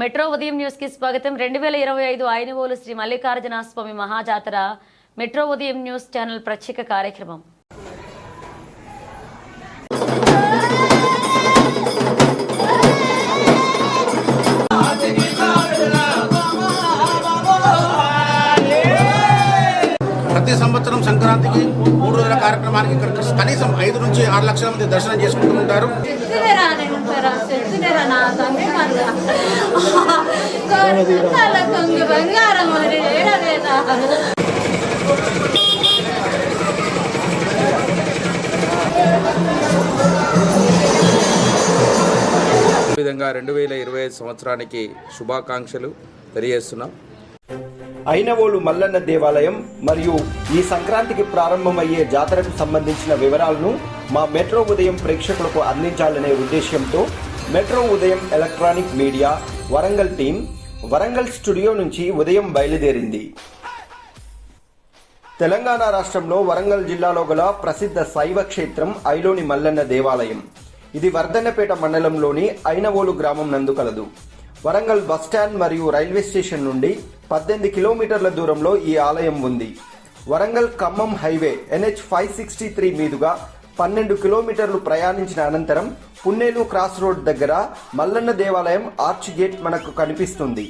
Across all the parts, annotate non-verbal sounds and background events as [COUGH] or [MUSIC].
Metro ఉదయం న్యూస్కి స్వాగతం. రెండు వేల ఇరవై ఐదు ఐనుగోలు శ్రీ మల్లికార్జున స్వామి మహాజాతర మెట్రో ఉదయం న్యూస్ ఛానల్ ప్రత్యేక కార్యక్రమం. ప్రతి సంవత్సరం సంక్రాంతికి కార్యక్రమానికి ఇక్కడ కనీసం ఐదు నుంచి ఆరు లక్షల మంది దర్శనం చేసుకుంటూ ఉంటారు. ఈ విధంగా రెండు వేల ఇరవై ఐదు సంవత్సరానికి శుభాకాంక్షలు తెలియజేస్తున్నాం. అయినవోలు మల్లన్న దేవాలయం మరియు ఈ సంక్రాంతికి ప్రారంభమయ్యే జాతరకు సంబంధించిన వివరాలను మా మెట్రో ఉదయం ప్రేక్షకులకు అందించాలనే ఉద్దేశ్యంతో మెట్రో ఉదయం electronic media Warangal team Warangal studio నుంచి ఉదయం బయలుదేరింది. తెలంగాణ రాష్ట్రంలో వరంగల్ జిల్లాలో గల ప్రసిద్ధ శైవ క్షేత్రం ఐలోని మల్లన్న దేవాలయం. ఇది వర్ధన్నపేట మండలంలోని ఐనవోలు గ్రామం నందు కలదు. వరంగల్ బస్టాండ్ మరియు రైల్వే స్టేషన్ నుండి పద్దెనిమిది కిలోమీటర్ల దూరంలో ఈ ఆలయం ఉంది. Warangal Khammam highway NH five sixty three మీదుగా పన్నెండు కిలోమీటర్లు ప్రయాణించిన అనంతరం పున్నేలు క్రాస్ రోడ్ దగ్గర మల్లన్న దేవాలయం ఆర్చ్ గేట్ మనకు కనిపిస్తుంది.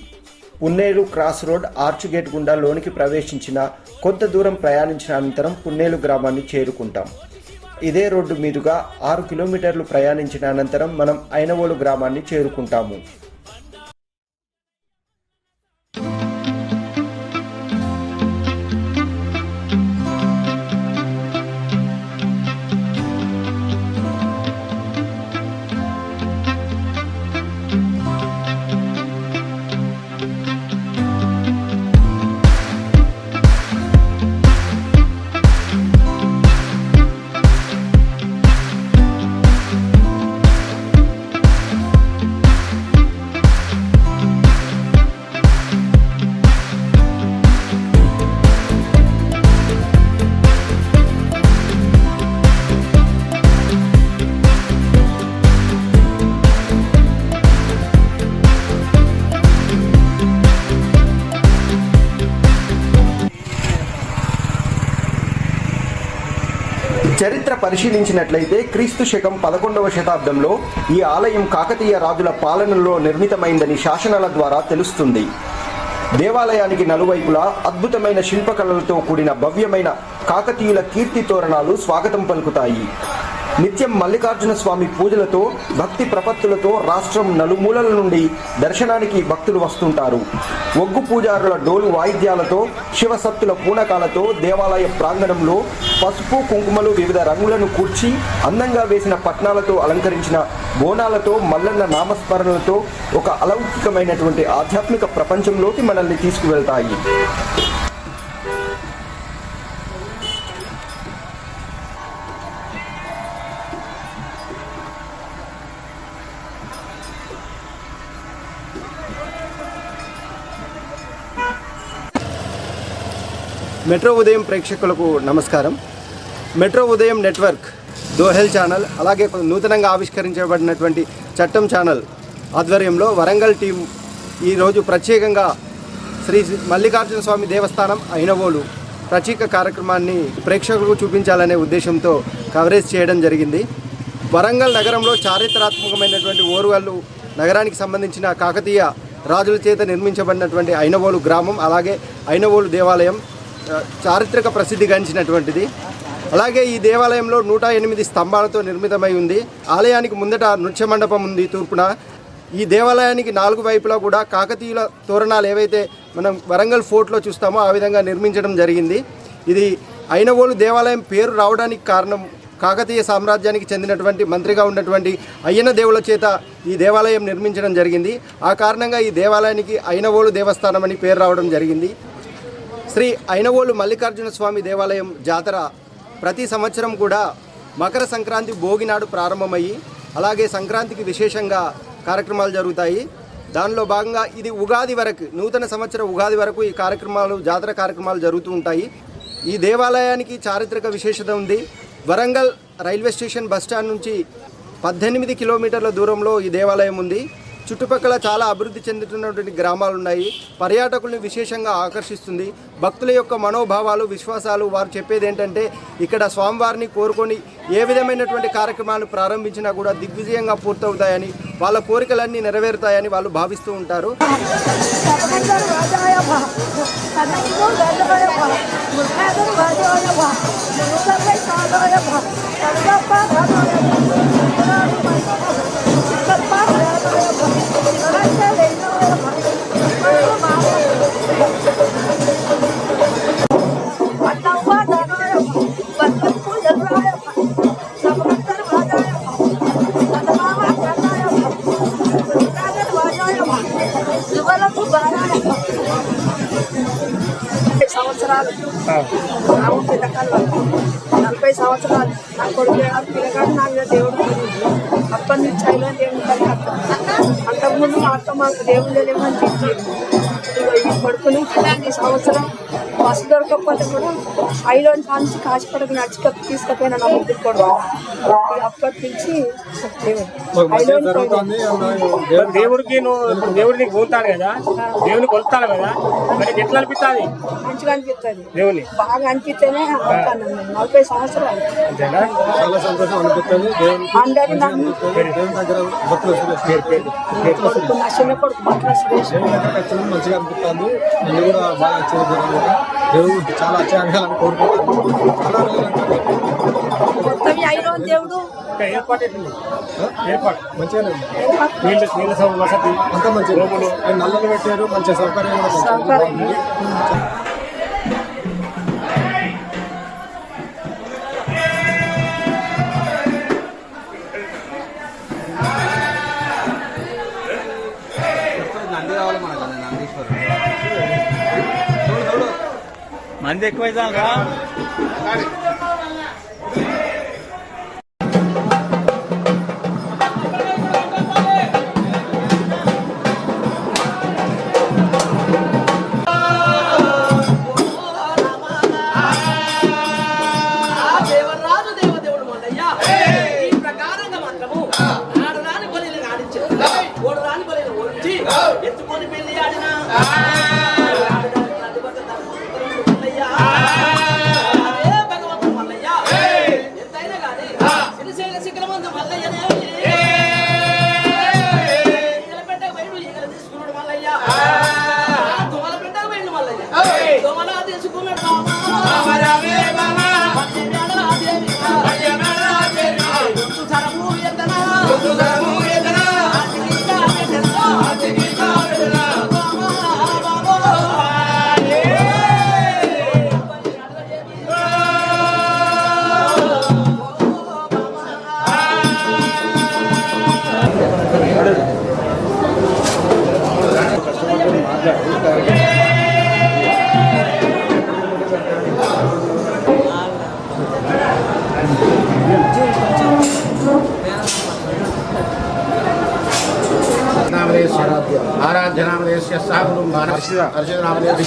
Punnelu cross road arch gate గుండా లోనికి ప్రవేశించిన కొంత దూరం ప్రయాణించిన అనంతరం పున్నేలు గ్రామాన్ని చేరుకుంటాం. ఇదే రోడ్డు మీదుగా ఆరు కిలోమీటర్లు ప్రయాణించిన అనంతరం మనం ఐనవోలు గ్రామాన్ని చేరుకుంటాము. పరిశీలించినట్లయితే క్రీస్తు శకం పదకొండవ శతాబ్దంలో ఈ ఆలయం కాకతీయ రాజుల పాలనలో నిర్మితమైందని శాసనాల ద్వారా తెలుస్తుంది. దేవాలయానికి నలువైపులా అద్భుతమైన శిల్పకళలతో కూడిన భవ్యమైన కాకతీయుల కీర్తి తోరణాలు స్వాగతం పలుకుతాయి. నిత్యం మల్లికార్జున స్వామి పూజలతో భక్తి ప్రపత్తులతో రాష్ట్రం నలుమూలల నుండి దర్శనానికి భక్తులు వస్తుంటారు. ఒగ్గు పూజారుల డోలు వాయిద్యాలతో శివసత్తుల పూనకాలతో దేవాలయ ప్రాంగణంలో పసుపు కుంకుమలు వివిధ రంగులను కూర్చి అందంగా వేసిన పట్నాలతో అలంకరించిన బోనాలతో మల్లన్న నామస్మరణలతో ఒక అలౌకికమైనటువంటి ఆధ్యాత్మిక ప్రపంచంలోకి మనల్ని తీసుకువెళ్తాయి. మెట్రో ఉదయం ప్రేక్షకులకు నమస్కారం. మెట్రో ఉదయం నెట్వర్క్ దోహెల్ ఛానల్ అలాగే నూతనంగా ఆవిష్కరించబడినటువంటి చట్టం ఛానల్ ఆధ్వర్యంలో వరంగల్ టీం ఈరోజు ప్రత్యేకంగా శ్రీ మల్లికార్జున స్వామి దేవస్థానం అయినవోలు ప్రత్యేక కార్యక్రమాన్ని ప్రేక్షకులకు చూపించాలనే ఉద్దేశంతో కవరేజ్ చేయడం జరిగింది. వరంగల్ నగరంలో చారిత్రాత్మకమైనటువంటి ఓరుగల్లు నగరానికి సంబంధించిన కాకతీయ రాజుల చేత నిర్మించబడినటువంటి ఐనవోలు గ్రామం అలాగే ఐనవోలు దేవాలయం చారిత్రక ప్రసిద్ధి గాంచినటువంటిది. అలాగే ఈ దేవాలయంలో నూట ఎనిమిది స్తంభాలతో నిర్మితమై ఉంది. ఆలయానికి ముందట నృత్య మండపం ఉంది తూర్పున. ఈ దేవాలయానికి నాలుగు వైపులా కూడా కాకతీయుల తోరణాలు ఏవైతే మనం వరంగల్ ఫోర్ట్లో చూస్తామో ఆ విధంగా నిర్మించడం జరిగింది. ఇది అయినవోలు దేవాలయం పేరు రావడానికి కారణం కాకతీయ సామ్రాజ్యానికి చెందినటువంటి మంత్రిగా ఉన్నటువంటి అయ్యన దేవుల చేత ఈ దేవాలయం నిర్మించడం జరిగింది. ఆ కారణంగా ఈ దేవాలయానికి అయినవోలు దేవస్థానం అని పేరు రావడం జరిగింది. శ్రీ ఐనవోలు మల్లికార్జున స్వామి దేవాలయం జాతర ప్రతి సంవత్సరం కూడా మకర సంక్రాంతి భోగి నాడు ప్రారంభమయ్యి అలాగే సంక్రాంతికి విశేషంగా కార్యక్రమాలు జరుగుతాయి. దానిలో భాగంగా ఇది ఉగాది వరకు నూతన సంవత్సర ఉగాది వరకు ఈ కార్యక్రమాలు జాతర కార్యక్రమాలు జరుగుతూ ఉంటాయి. ఈ దేవాలయానికి చారిత్రక విశేషత ఉంది. వరంగల్ రైల్వే స్టేషన్ బస్టాండ్ నుంచి పద్దెనిమిది కిలోమీటర్ల దూరంలో ఈ దేవాలయం ఉంది. చుట్టుపక్కల చాలా అభివృద్ధి చెందుతున్నటువంటి గ్రామాలు ఉన్నాయి. పర్యాటకుల్ని విశేషంగా ఆకర్షిస్తుంది. భక్తుల యొక్క మనోభావాలు విశ్వాసాలు వారు చెప్పేది ఏంటంటే ఇక్కడ స్వామివారిని కోరుకొని ఏ విధమైనటువంటి కార్యక్రమాలు ప్రారంభించినా కూడా దిగ్విజయంగా పూర్తవుతాయని వాళ్ళ కోరికలన్నీ నెరవేరుతాయని వాళ్ళు భావిస్తూ ఉంటారు. [LAUGHS] సంవత్సరాలు. ఆమె పిల్లకాయలు నలభై సంవత్సరాలు. నా కొడుకు ఏడాది పిల్లగాడు నా మీద దేవుడు అప్పటి నుంచి అయినా దేవుని పని అంతకుముందు మా అత్త మాకు దేవుడు లేమని చెప్పి ఈ సంవత్సరం బస్సు దొరకకపోతే కూడా ఐలో నుంచి కాశీపడకు నడిచి తీసుకపోయిన నా ముగ్గురు ఇక అప్పటి నుంచి దేవుడు దేవుడికి నువ్వు దేవుడిని నీకు పోతాడు కదా? దేవుని కొలుతాడు కదా? మరి ఎట్లా అనిపిస్తుంది? మంచిగా అనిపిస్తుంది. దేవుని? బాగా అనిపిస్తేనే. నలభై సంవత్సరాలు. అంతేనా? చాలా సంతోషం అనిపిస్తుంది దేవుని అందరూ నన్ను కొడుకు నా చిన్న మంచిగా అనిపిస్తుంది. నేను కూడా బాగా వచ్చేది దేవుడు చాలా వచ్చేయాలని కోరుకుంటున్నాను దేవుడు. మంచిగానే అంతా మంచిగా నల్లలు పెట్టారు మంచి సౌకర్యం. మంది ఎక్కువైతే రా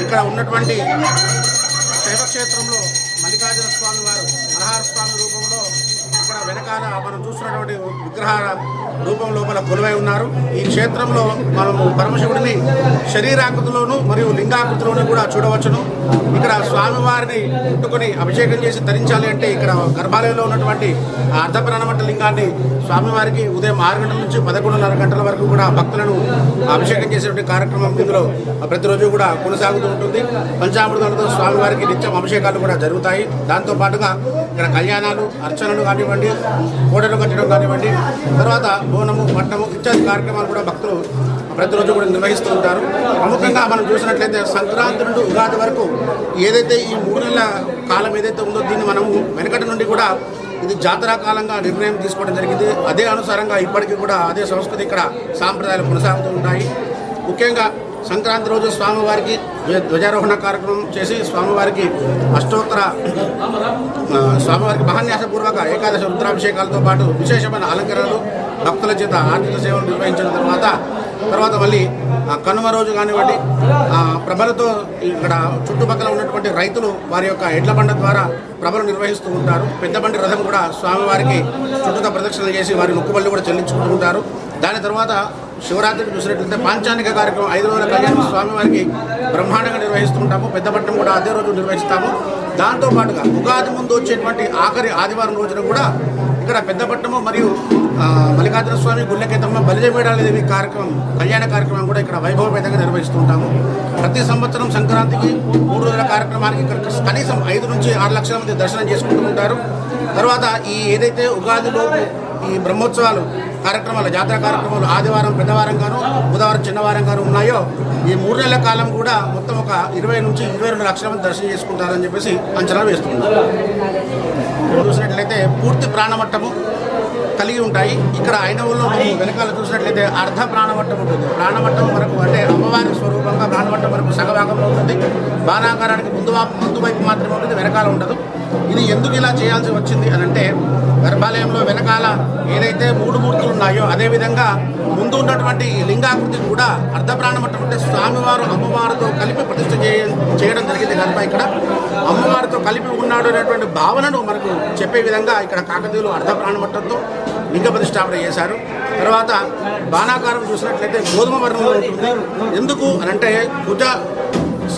ఇక్కడ ఉన్నటువంటి శైవక్షేత్రంలో మల్లికార్జున స్వామి వారు మనహార స్వామి రూపంలో వెనకాల మనం చూస్తున్నటువంటి విగ్రహ రూపం లోపల కొలువై ఉన్నారు. ఈ క్షేత్రంలో మనము పరమశివుడిని శరీరాకృతిలోను మరియు లింగాకృతిలోను కూడా చూడవచ్చును. ఇక్కడ స్వామివారిని ముట్టుకొని అభిషేకం చేసి ధరించాలి అంటే ఇక్కడ గర్భాలయంలో ఉన్నటువంటి ఆ అర్ధప్రాణమట్ట లింగాన్ని స్వామివారికి ఉదయం ఆరు గంటల నుంచి పదకొండున్నర గంటల వరకు కూడా భక్తులను అభిషేకం చేసేటువంటి కార్యక్రమం ఇందులో ప్రతిరోజు కూడా కొనసాగుతూ ఉంటుంది. పంచామృతాలతో స్వామివారికి నిత్యం అభిషేకాలు కూడా జరుగుతాయి. దాంతో పాటుగా ఇక్కడ కళ్యాణాలు అర్చనలు కానివ్వండి కోటలు కట్టడం కానివ్వండి. తర్వాత బోనము పట్టము ఇత్యాది కార్యక్రమాలు కూడా భక్తులు ప్రతిరోజు కూడా నిర్వహిస్తూ ఉంటారు. ప్రముఖంగా మనం చూసినట్లయితే సంక్రాంతి నుండి ఉగాది వరకు ఏదైతే ఈ మూడు నెలల కాలం ఏదైతే ఉందో దీన్ని మనము వెనకటి నుండి కూడా ఇది జాతరా కాలంగా నిర్ణయం తీసుకోవడం జరిగింది. అదే అనుసారంగా ఇప్పటికీ కూడా అదే సంస్కృతి ఇక్కడ సాంప్రదాయాలు కొనసాగుతూ ఉంటాయి. ముఖ్యంగా సంక్రాంతి రోజు స్వామివారికి ధ్వజారోహణ కార్యక్రమం చేసి స్వామివారికి అష్టోత్తర స్వామివారికి మహాన్యాసపూర్వక ఏకాదశి రుద్రాభిషేకాలతో పాటు విశేషమైన అలంకరణలు భక్తుల చేత ఆర్థిక సేవలు నిర్వహించిన తర్వాత తర్వాత మళ్ళీ కనుమ రోజు కానివ్వండి ప్రభలతో ఇక్కడ చుట్టుపక్కల ఉన్నటువంటి రైతులు వారి యొక్క ఎడ్ల బండ ద్వారా ప్రభలు నిర్వహిస్తూ ఉంటారు. పెద్ద బండి రథం కూడా స్వామివారికి చుట్టుగా ప్రదక్షిణలు చేసి వారి మొక్కుబళ్ళు కూడా చెల్లించుకుంటూ ఉంటారు. దాని తర్వాత శివరాత్రికి చూసినట్లయితే పాంచానిక కార్యక్రమం ఐదు రోజుల కళ్యాణం స్వామివారికి బ్రహ్మాండంగా నిర్వహిస్తుంటాము. పెద్దపట్నం కూడా అదే రోజు నిర్వహిస్తాము. దాంతో పాటుగా ఉగాది ముందు వచ్చేటువంటి ఆఖరి ఆదివారం రోజున కూడా ఇక్కడ పెద్దపట్నము మరియు మల్లికార్జున స్వామి గుళ్ళకేతమ్మ బలిజమేడాలదేవి కార్యక్రమం కళ్యాణ కార్యక్రమం కూడా ఇక్కడ వైభవపేతంగా నిర్వహిస్తుంటాము. ప్రతి సంవత్సరం సంక్రాంతికి మూడు రోజుల కార్యక్రమానికి ఇక్కడ కనీసం ఐదు నుంచి ఆరు లక్షల మంది దర్శనం చేసుకుంటూ ఉంటారు. తర్వాత ఈ ఏదైతే ఉగాదిలో ఈ బ్రహ్మోత్సవాలు కార్యక్రమాలు జాతర కార్యక్రమాలు ఆదివారం పెద్దవారం గాను బుధవారం చిన్నవారం గాను ఉన్నాయో ఈ మూడు నెలల కాలం కూడా మొత్తం ఒక ఇరవై నుంచి ఇరవై రెండు లక్షల మంది దర్శనం చేసుకుంటారని చెప్పేసి అంచనా వేస్తున్నారు. చూసినట్లయితే పూర్తి ప్రాణమట్టము కలిగి ఉంటాయి. ఇక్కడ ఐనవుల్లో వెనకాల చూసినట్లయితే అర్ధ ప్రాణమట్టం ఉంటుంది. ప్రాణమట్టం మనకు అంటే అమ్మవారి స్వరూపంగా ప్రాణమట్టం మనకు సగభాగంలో ఉంటుంది. బాణాకారానికి ముందు ముందు వైపు మాత్రమే ఉంటుంది వెనకాల ఉండదు. ఇది ఎందుకు ఇలా చేయాల్సి వచ్చింది అని అంటే గర్భాలయంలో వెనకాల ఏదైతే మూడు మూర్తులు ఉన్నాయో అదేవిధంగా ముందు ఉన్నటువంటి ఈ లింగాకృతి కూడా అర్ధప్రాణమైనటువంటి అంటే స్వామివారు అమ్మవారితో కలిపి ప్రతిష్ఠ చేయడం జరిగింది. కనుక ఇక్కడ అమ్మవారితో కలిపి ఉన్నాడు అనేటువంటి భావనను మనకు చెప్పే విధంగా ఇక్కడ కాకతీయులు అర్ధప్రాణమట్టంతో లింగ ప్రతిష్టాపన చేశారు. తర్వాత బాణాకారం చూసినట్లయితే గోధుమ వర్ణంలో ఉంటుంది. ఎందుకు అని అంటే కుజ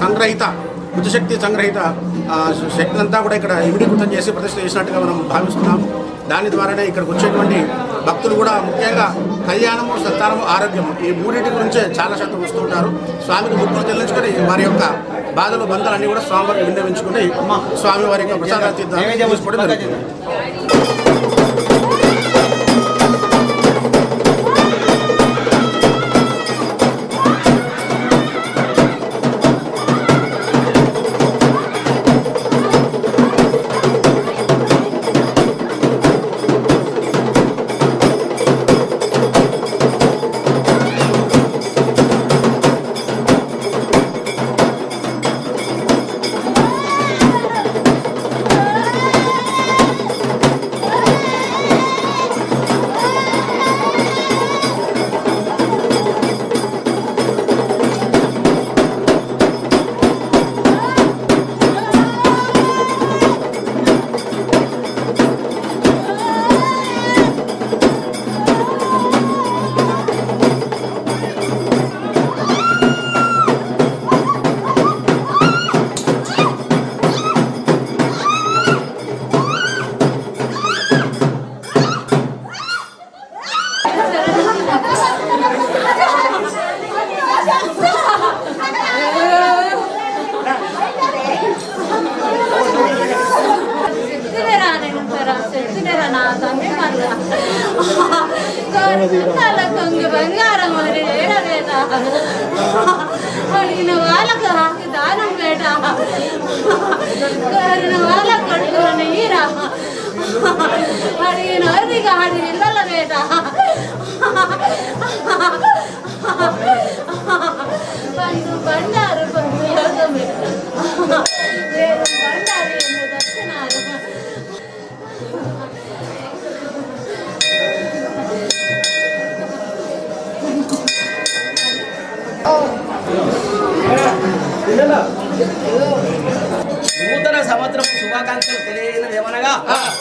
సంగ్రహిత కుజశక్తి సంగ్రహిత శక్తి అంతా కూడా ఇక్కడ ఇమిడీకృతం చేసి ప్రతిష్ట చేసినట్టుగా మనం భావిస్తున్నాము. దాని ద్వారానే ఇక్కడికి వచ్చేటువంటి భక్తులు కూడా ముఖ్యంగా కళ్యాణము సంతానము ఆరోగ్యము ఈ మూడింటి గురించే చాలా శాతం వస్తుంటారు స్వామికి ముక్కులు చెల్లించుకొని వారి యొక్క బాధలు బంధాలన్నీ కూడా స్వామివారికి విన్నవించుకుని స్వామి వారి యొక్క ప్రసాద తీర్థాలు తీసుకోవడం జరుగుతుంది.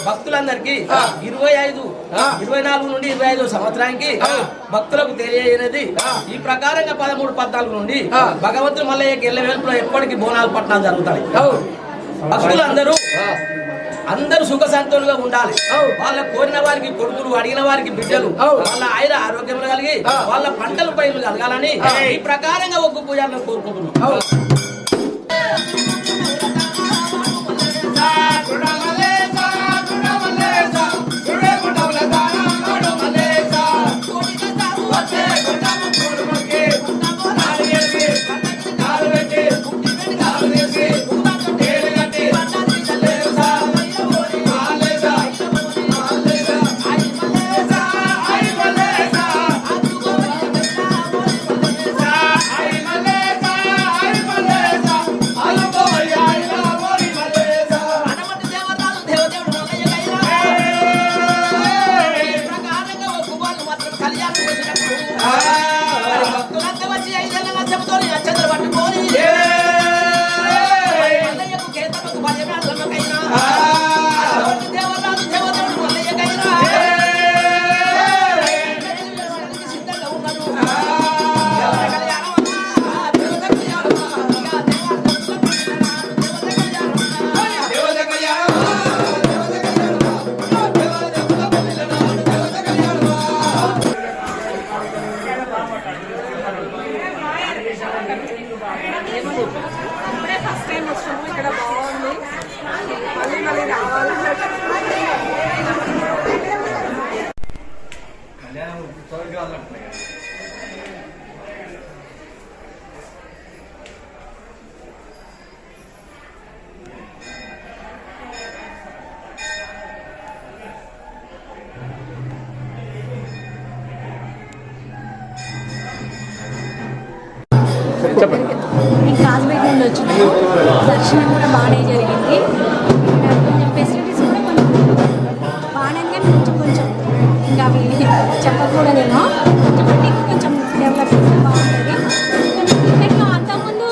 భక్తులందరికీ ఇరవై ఐదు ఇరవై నాలుగు నుండి ఇరవై ఐదు సంవత్సరానికి భక్తులకు తెలియజేయనది. ఈ ప్రకారంగా పదమూడు పద్నాలుగు నుండి భగవంతుడు మల్లయ్యకి ఎల్ల వేలుపులో ఎప్పటికీ బోనాలు పట్టణాలు జరుగుతాయి. భక్తులందరూ అందరూ సుఖ సంతోలుగా ఉండాలి. వాళ్ళ కోరిన వారికి కొడుకులు అడిగిన వారికి బిడ్డలు వాళ్ళ ఆయన ఆరోగ్యం కలిగి వాళ్ళ పంటలు పైలు కలగాలని ఈ ప్రకారంగా ఒక్క పూజలను కోరుకుంటున్నాం. దర్శనం కూడా బాగానే జరిగింది. కొంచెం ఫెసిలిటీస్ కూడా కొంచెం బాగానే కొంచెం కొంచెం ఇంకా అవి చెప్పకూడదేమో. కొంచెం కొంచెం డెవలప్ చేస్తే బాగుంటుంది. కొంచెం అంతకుముందు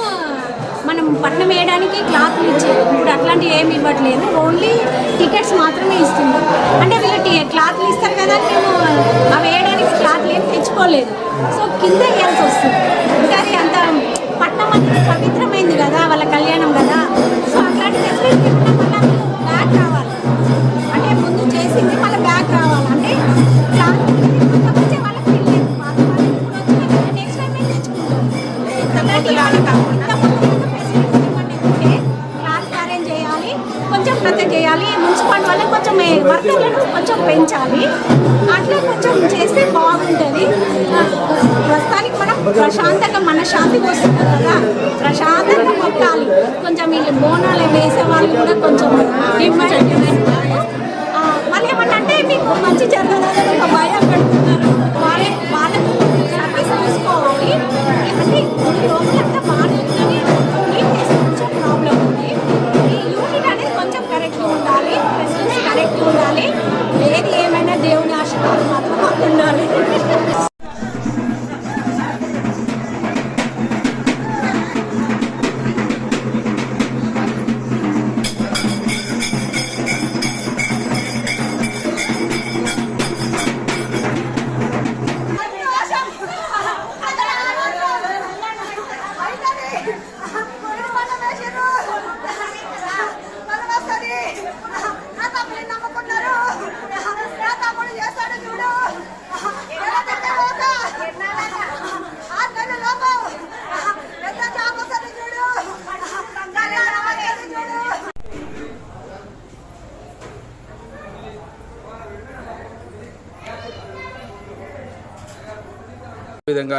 మనం పట్నం వేయడానికి క్లాత్లు ఇచ్చేది ఇప్పుడు అట్లాంటివి ఏమి ఇవ్వట్లేదు. ఓన్లీ టికెట్స్ మాత్రమే ఇస్తున్నారు అంటే వీళ్ళు క్లాత్లు ఇస్తారు కదా మేము అవి వేయడానికి క్లాత్లు ఏం తెచ్చుకోలేదు. సో కింద వేయాల్సి వస్తుంది.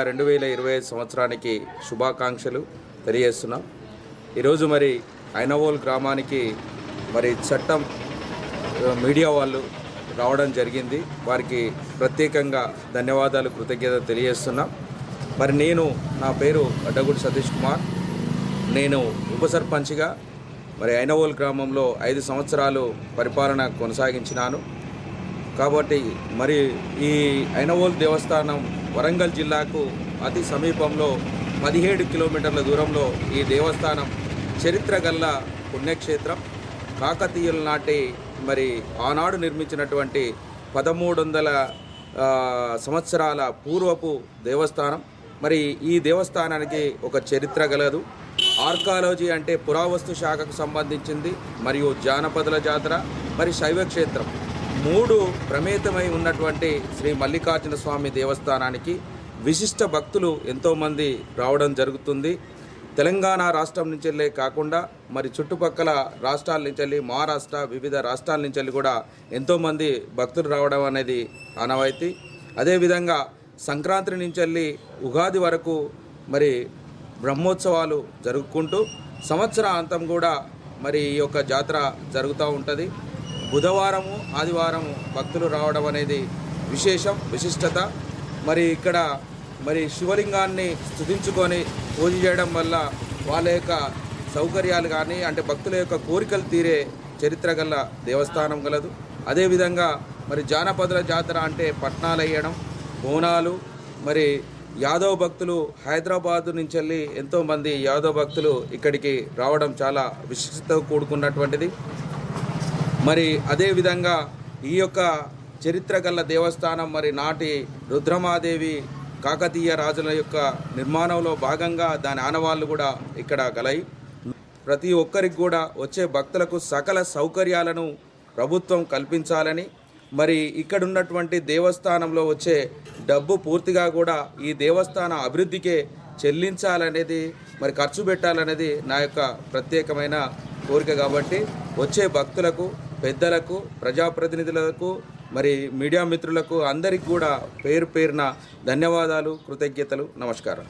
రెండు వేల ఇరవై ఐదు సంవత్సరానికి శుభాకాంక్షలు తెలియజేస్తున్నాం. ఈరోజు మరి ఐనవోల్ గ్రామానికి మరి చట్టం మీడియా వాళ్ళు రావడం జరిగింది. వారికి ప్రత్యేకంగా ధన్యవాదాలు కృతజ్ఞత తెలియజేస్తున్నాం. మరి నేను నా పేరు అడ్డగుడి సతీష్ కుమార్. నేను ఉప సర్పంచ్గా మరి ఐనవోల్ గ్రామంలో ఐదు సంవత్సరాలు పరిపాలన కొనసాగించినాను. కాబట్టి మరి ఈ ఐనవోల్ దేవస్థానం వరంగల్ జిల్లాకు అతి సమీపంలో పదిహేడు కిలోమీటర్ల దూరంలో ఈ దేవస్థానం చరిత్ర గల్ల పుణ్యక్షేత్రం. కాకతీయుల నాటి మరి ఆనాడు నిర్మించినటువంటి పదమూడు వందల సంవత్సరాల పూర్వపు దేవస్థానం. మరి ఈ దేవస్థానానికి ఒక చరిత్ర గలదు. ఆర్కాలజీ అంటే పురావస్తు శాఖకు సంబంధించింది మరియు జానపదుల జాతర మరి శైవ క్షేత్రం మూడు ప్రమేతమై ఉన్నటువంటి శ్రీ మల్లికార్జున స్వామి దేవస్థానానికి విశిష్ట భక్తులు ఎంతోమంది రావడం జరుగుతుంది. తెలంగాణ రాష్ట్రం నుంచి వెళ్ళే కాకుండా మరి చుట్టుపక్కల రాష్ట్రాల నుంచి వెళ్ళి మహారాష్ట్ర వివిధ రాష్ట్రాల నుంచి వెళ్ళి కూడా ఎంతోమంది భక్తులు రావడం అనేది ఆనవాయితీ. అదేవిధంగా సంక్రాంతి నుంచి వెళ్ళి ఉగాది వరకు మరి బ్రహ్మోత్సవాలు జరుపుకుంటూ సంవత్సరాంతం కూడా మరి ఈ యొక్క జాతర జరుగుతూ ఉంటుంది. బుధవారము ఆదివారము భక్తులు రావడం అనేది విశేషం విశిష్టత. మరి ఇక్కడ మరి శివలింగాన్ని స్థుతించుకొని పూజ చేయడం వల్ల వాళ్ళ యొక్క సౌకర్యాలు కానీ అంటే భక్తుల యొక్క కోరికలు తీరే చరిత్ర గల దేవస్థానం గలదు. అదేవిధంగా మరి జానపదుల జాతర అంటే పట్నాలు వేయడం బోనాలు. మరి యాదవ్ భక్తులు హైదరాబాద్ నుంచి వెళ్ళి ఎంతోమంది యాదవ్ భక్తులు ఇక్కడికి రావడం చాలా విశిష్టతో కూడుకున్నటువంటిది. మరి అదేవిధంగా ఈ యొక్క చరిత్ర గల దేవస్థానం మరి నాటి రుద్రమాదేవి కాకతీయ రాజుల యొక్క నిర్మాణంలో భాగంగా దాని ఆనవాళ్ళు కూడా ఇక్కడ గలయి. ప్రతి ఒక్కరికి కూడా వచ్చే భక్తులకు సకల సౌకర్యాలను ప్రభుత్వం కల్పించాలని మరి ఇక్కడ ఉన్నటువంటి దేవస్థానంలో వచ్చే డబ్బు పూర్తిగా కూడా ఈ దేవస్థాన అభివృద్ధికే చెల్లించాలనేది మరి ఖర్చు పెట్టాలనేది నా యొక్క ప్రత్యేకమైన కోరిక కాబట్టి వచ్చే భక్తులకు పెద్దలకు ప్రజాప్రతినిధులకు మరి మీడియా మిత్రులకు అందరికీ కూడా పేరు పేరున ధన్యవాదాలు కృతజ్ఞతలు నమస్కారం.